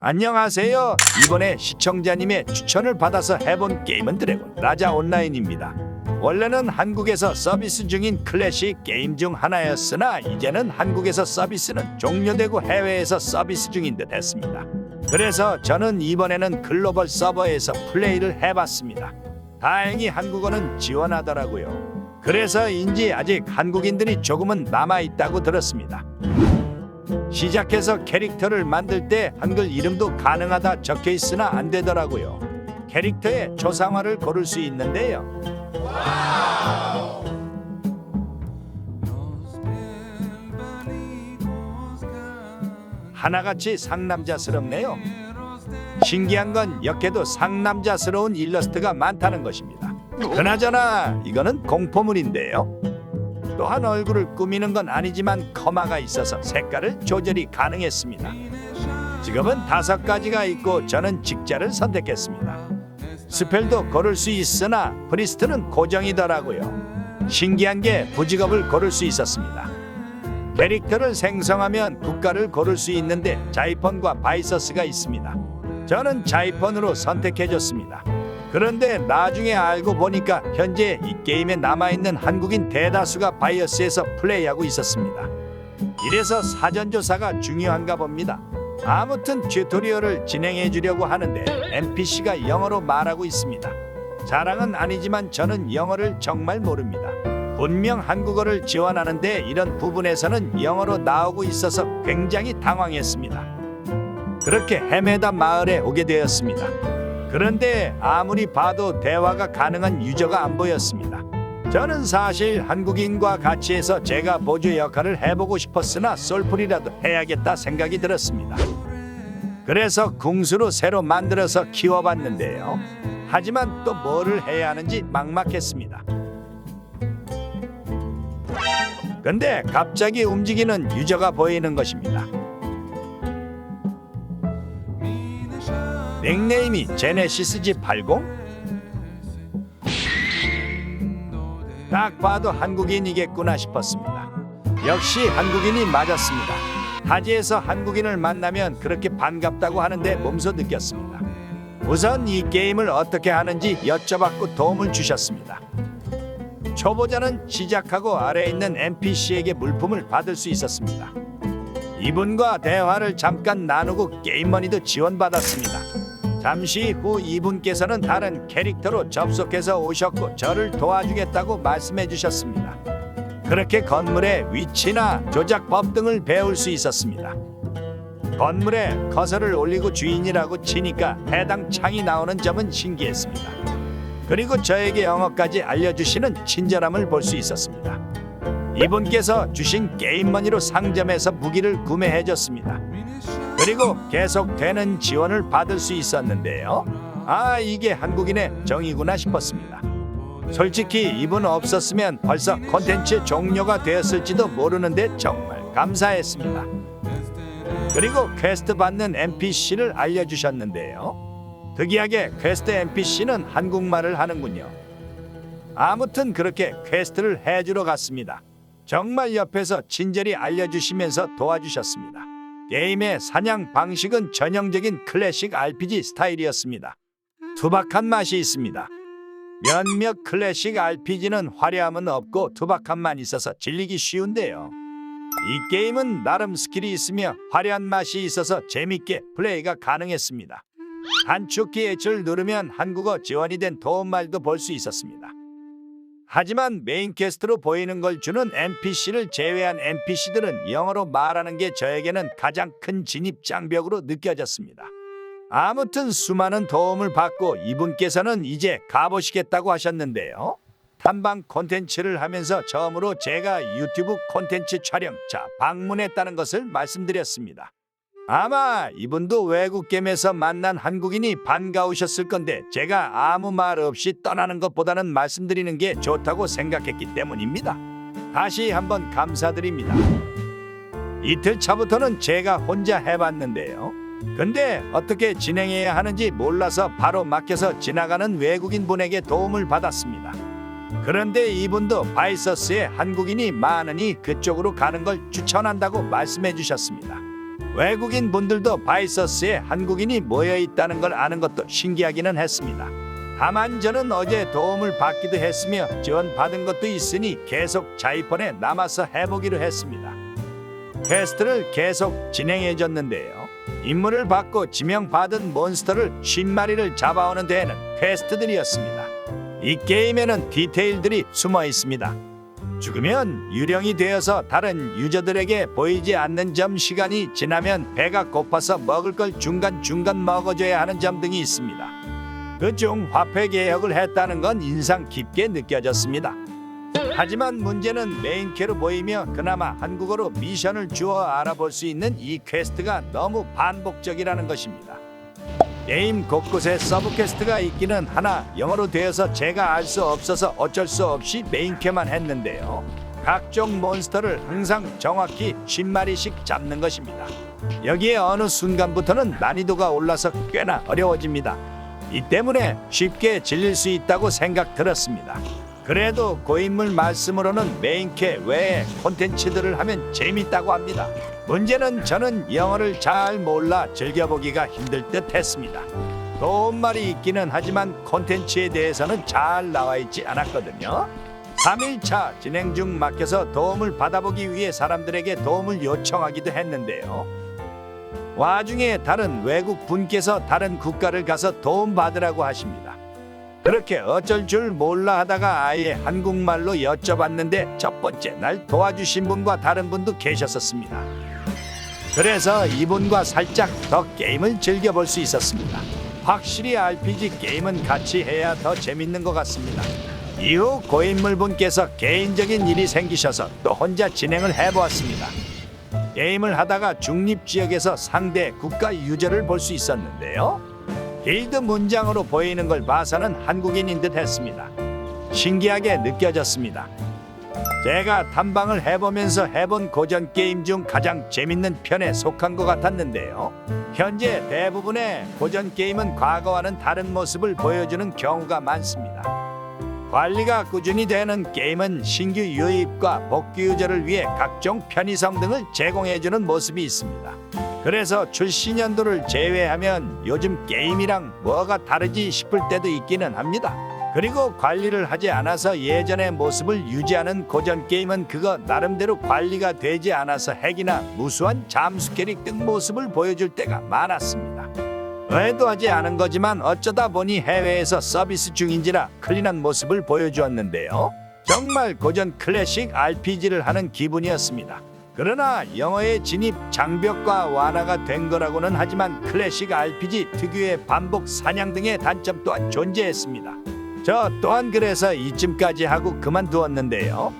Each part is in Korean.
안녕하세요. 이번에 시청자님의 추천을 받아서 해본 게임은 드래곤 라자 온라인입니다. 원래는 한국에서 서비스 중인 클래식 게임 중 하나였으나 이제는 한국에서 서비스는 종료되고 해외에서 서비스 중인 듯 했습니다. 그래서 저는 이번에는 글로벌 서버에서 플레이를 해봤습니다. 다행히 한국어는 지원하더라고요. 그래서인지 아직 한국인들이 조금은 남아있다고 들었습니다. 시작해서 캐릭터를 만들 때 한글 이름도 가능하다 적혀 있으나 안 되더라고요. 캐릭터의 조상화를 고를 수 있는데요. 하나같이 상남자스럽네요. 신기한 건 역해도 상남자스러운 일러스트가 많다는 것입니다. 그나저나 이거는 공포물인데요. 또한 얼굴을 꾸미는 건 아니지만 커마가 있어서 색깔을 조절이 가능했습니다. 직업은 다섯 가지가 있고 저는 직자를 선택했습니다. 스펠도 고를 수 있으나 프리스트는 고정이더라고요. 신기한 게 부직업을 고를 수 있었습니다. 캐릭터를 생성하면 국가를 고를 수 있는데 자이펀과 바이서스가 있습니다. 저는 자이펀으로 선택해줬습니다. 그런데 나중에 알고 보니까 현재 이 게임에 남아있는 한국인 대다수가 바이어스에서 플레이하고 있었습니다. 이래서 사전조사가 중요한가 봅니다. 아무튼 튜토리얼을 진행해 주려고 하는데 NPC가 영어로 말하고 있습니다. 자랑은 아니지만 저는 영어를 정말 모릅니다. 분명 한국어를 지원하는데 이런 부분에서는 영어로 나오고 있어서 굉장히 당황했습니다. 그렇게 헤매다 마을에 오게 되었습니다. 그런데 아무리 봐도 대화가 가능한 유저가 안 보였습니다. 저는 사실 한국인과 같이 해서 제가 보조 역할을 해보고 싶었으나 솔플이라도 해야겠다 생각이 들었습니다. 그래서 궁수로 새로 만들어서 키워봤는데요. 하지만 또 뭐를 해야 하는지 막막했습니다. 근데 갑자기 움직이는 유저가 보이는 것입니다. 닉네임이 제네시스 G80? 딱 봐도 한국인이겠구나 싶었습니다. 역시 한국인이 맞았습니다. 타지에서 한국인을 만나면 그렇게 반갑다고 하는데 몸소 느꼈습니다. 우선 이 게임을 어떻게 하는지 여쭤봤고 도움을 주셨습니다. 초보자는 시작하고 아래에 있는 NPC에게 물품을 받을 수 있었습니다. 이분과 대화를 잠깐 나누고 게임머니도 지원받았습니다. 잠시 후 이분께서는 다른 캐릭터로 접속해서 오셨고 저를 도와주겠다고 말씀해 주셨습니다. 그렇게 건물의 위치나 조작법 등을 배울 수 있었습니다. 건물에 커서를 올리고 주인이라고 치니까 해당 창이 나오는 점은 신기했습니다. 그리고 저에게 영어까지 알려주시는 친절함을 볼 수 있었습니다. 이분께서 주신 게임머니로 상점에서 무기를 구매해줬습니다. 그리고 계속되는 지원을 받을 수 있었는데요. 아 이게 한국인의 정이구나 싶었습니다. 솔직히 이분 없었으면 벌써 콘텐츠 종료가 되었을지도 모르는데 정말 감사했습니다. 그리고 퀘스트 받는 NPC를 알려주셨는데요. 특이하게 퀘스트 NPC는 한국말을 하는군요. 아무튼 그렇게 퀘스트를 해주러 갔습니다. 정말 옆에서 친절히 알려주시면서 도와주셨습니다. 게임의 사냥 방식은 전형적인 클래식 RPG 스타일이었습니다. 투박한 맛이 있습니다. 몇몇 클래식 RPG는 화려함은 없고 투박함만 있어서 질리기 쉬운데요. 이 게임은 나름 스킬이 있으며 화려한 맛이 있어서 재밌게 플레이가 가능했습니다. 단축키 H를 누르면 한국어 지원이 된 도움말도 볼 수 있었습니다. 하지만 메인 퀘스트로 보이는 걸 주는 NPC를 제외한 NPC들은 영어로 말하는 게 저에게는 가장 큰 진입 장벽으로 느껴졌습니다. 아무튼 수많은 도움을 받고 이분께서는 이제 가보시겠다고 하셨는데요. 탐방 콘텐츠를 하면서 처음으로 제가 유튜브 콘텐츠 촬영자 방문했다는 것을 말씀드렸습니다. 아마 이분도 외국 게임에서 만난 한국인이 반가우셨을 건데 제가 아무 말 없이 떠나는 것보다는 말씀드리는 게 좋다고 생각했기 때문입니다. 다시 한번 감사드립니다. 이틀 차부터는 제가 혼자 해봤는데요. 근데 어떻게 진행해야 하는지 몰라서 바로 막혀서 지나가는 외국인 분에게 도움을 받았습니다. 그런데 이분도 바이서스에 한국인이 많으니 그쪽으로 가는 걸 추천한다고 말씀해 주셨습니다. 외국인 분들도 바이서스에 한국인이 모여 있다는 걸 아는 것도 신기하기는 했습니다. 다만 저는 어제 도움을 받기도 했으며 지원 받은 것도 있으니 계속 자이폰에 남아서 해보기로 했습니다. 퀘스트를 계속 진행해 줬는데요. 임무를 받고 지명받은 몬스터를 50마리를 잡아오는 데에는 퀘스트들이었습니다. 이 게임에는 디테일들이 숨어 있습니다. 죽으면 유령이 되어서 다른 유저들에게 보이지 않는 점 시간이 지나면 배가 고파서 먹을 걸 중간중간 먹어줘야 하는 점 등이 있습니다. 그중 화폐 개혁을 했다는 건 인상 깊게 느껴졌습니다. 하지만 문제는 메인캐로 보이며 그나마 한국어로 미션을 주어 알아볼 수 있는 이 퀘스트가 너무 반복적이라는 것입니다. 게임 곳곳에 서브 퀘스트가 있기는 하나 영어로 되어서 제가 알 수 없어서 어쩔 수 없이 메인캐만 했는데요. 각종 몬스터를 항상 정확히 10마리씩 잡는 것입니다. 여기에 어느 순간부터는 난이도가 올라서 꽤나 어려워집니다. 이 때문에 쉽게 질릴 수 있다고 생각 들었습니다. 그래도 고인물 말씀으로는 메인캐 외에 콘텐츠들을 하면 재밌다고 합니다. 문제는 저는 영어를 잘 몰라 즐겨보기가 힘들 듯 했습니다. 도움말이 있기는 하지만 콘텐츠에 대해서는 잘 나와 있지 않았거든요. 3일차 진행 중 막혀서 도움을 받아보기 위해 사람들에게 도움을 요청하기도 했는데요. 와중에 다른 외국 분께서 다른 국가를 가서 도움 받으라고 하십니다. 그렇게 어쩔 줄 몰라 하다가 아예 한국말로 여쭤봤는데 첫 번째 날 도와주신 분과 다른 분도 계셨었습니다. 그래서 이분과 살짝 더 게임을 즐겨볼 수 있었습니다. 확실히 RPG 게임은 같이 해야 더 재밌는 것 같습니다. 이후 고인물 분께서 개인적인 일이 생기셔서 또 혼자 진행을 해보았습니다. 게임을 하다가 중립 지역에서 상대 국가 유저를 볼 수 있었는데요. 길드 문장으로 보이는 걸 봐서는 한국인인 듯 했습니다. 신기하게 느껴졌습니다. 제가 탐방을 해보면서 해본 고전 게임 중 가장 재밌는 편에 속한 것 같았는데요. 현재 대부분의 고전 게임은 과거와는 다른 모습을 보여주는 경우가 많습니다. 관리가 꾸준히 되는 게임은 신규 유입과 복귀 유저를 위해 각종 편의성 등을 제공해주는 모습이 있습니다. 그래서 출시 연도를 제외하면 요즘 게임이랑 뭐가 다르지 싶을 때도 있기는 합니다. 그리고 관리를 하지 않아서 예전의 모습을 유지하는 고전 게임은 그거 나름대로 관리가 되지 않아서 핵이나 무수한 잠수 캐릭 등 모습을 보여줄 때가 많았습니다. 의도하지 않은 거지만 어쩌다 보니 해외에서 서비스 중인지라 클린한 모습을 보여주었는데요. 정말 고전 클래식 RPG를 하는 기분이었습니다. 그러나 영어의 진입 장벽과 완화가 된 거라고는 하지만 클래식 RPG 특유의 반복 사냥 등의 단점 또한 존재했습니다. 저 또한 그래서 이쯤까지 하고 그만두었는데요.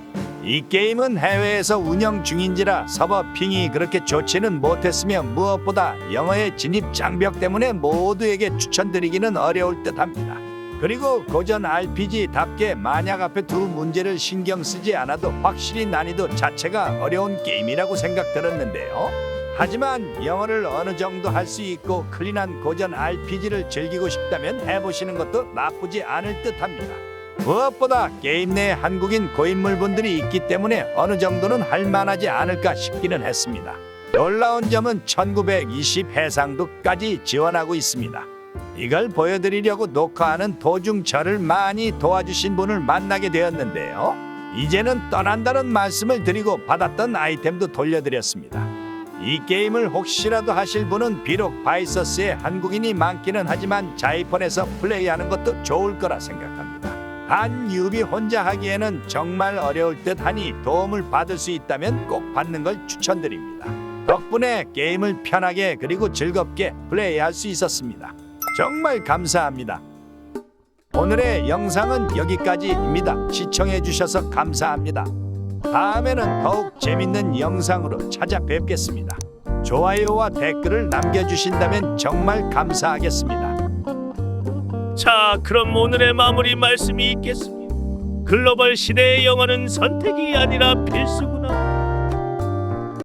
이 게임은 해외에서 운영 중인지라 서버 핑이 그렇게 좋지는 못했으며 무엇보다 영어의 진입 장벽 때문에 모두에게 추천드리기는 어려울 듯합니다. 그리고 고전 RPG답게 만약 앞에 두 문제를 신경 쓰지 않아도 확실히 난이도 자체가 어려운 게임이라고 생각 들었는데요. 하지만 영어를 어느 정도 할 수 있고 클린한 고전 RPG를 즐기고 싶다면 해보시는 것도 나쁘지 않을 듯합니다. 무엇보다 게임 내 한국인 고인물 분들이 있기 때문에 어느 정도는 할 만하지 않을까 싶기는 했습니다. 놀라운 점은 1920 해상도까지 지원하고 있습니다. 이걸 보여드리려고 녹화하는 도중 저를 많이 도와주신 분을 만나게 되었는데요. 이제는 떠난다는 말씀을 드리고 받았던 아이템도 돌려드렸습니다. 이 게임을 혹시라도 하실 분은 비록 바이서스에 한국인이 많기는 하지만 자이폰에서 플레이하는 것도 좋을 거라 생각합니다. 단 유비 혼자 하기에는 정말 어려울 듯 하니 도움을 받을 수 있다면 꼭 받는 걸 추천드립니다. 덕분에 게임을 편하게 그리고 즐겁게 플레이할 수 있었습니다. 정말 감사합니다. 오늘의 영상은 여기까지입니다. 시청해 주셔서 감사합니다. 다음에는 더욱 재밌는 영상으로 찾아뵙겠습니다. 좋아요와 댓글을 남겨주신다면 정말 감사하겠습니다. 자, 그럼 오늘의 마무리 말씀이 있겠습니다. 글로벌 시대의 영어는 선택이 아니라 필수구나.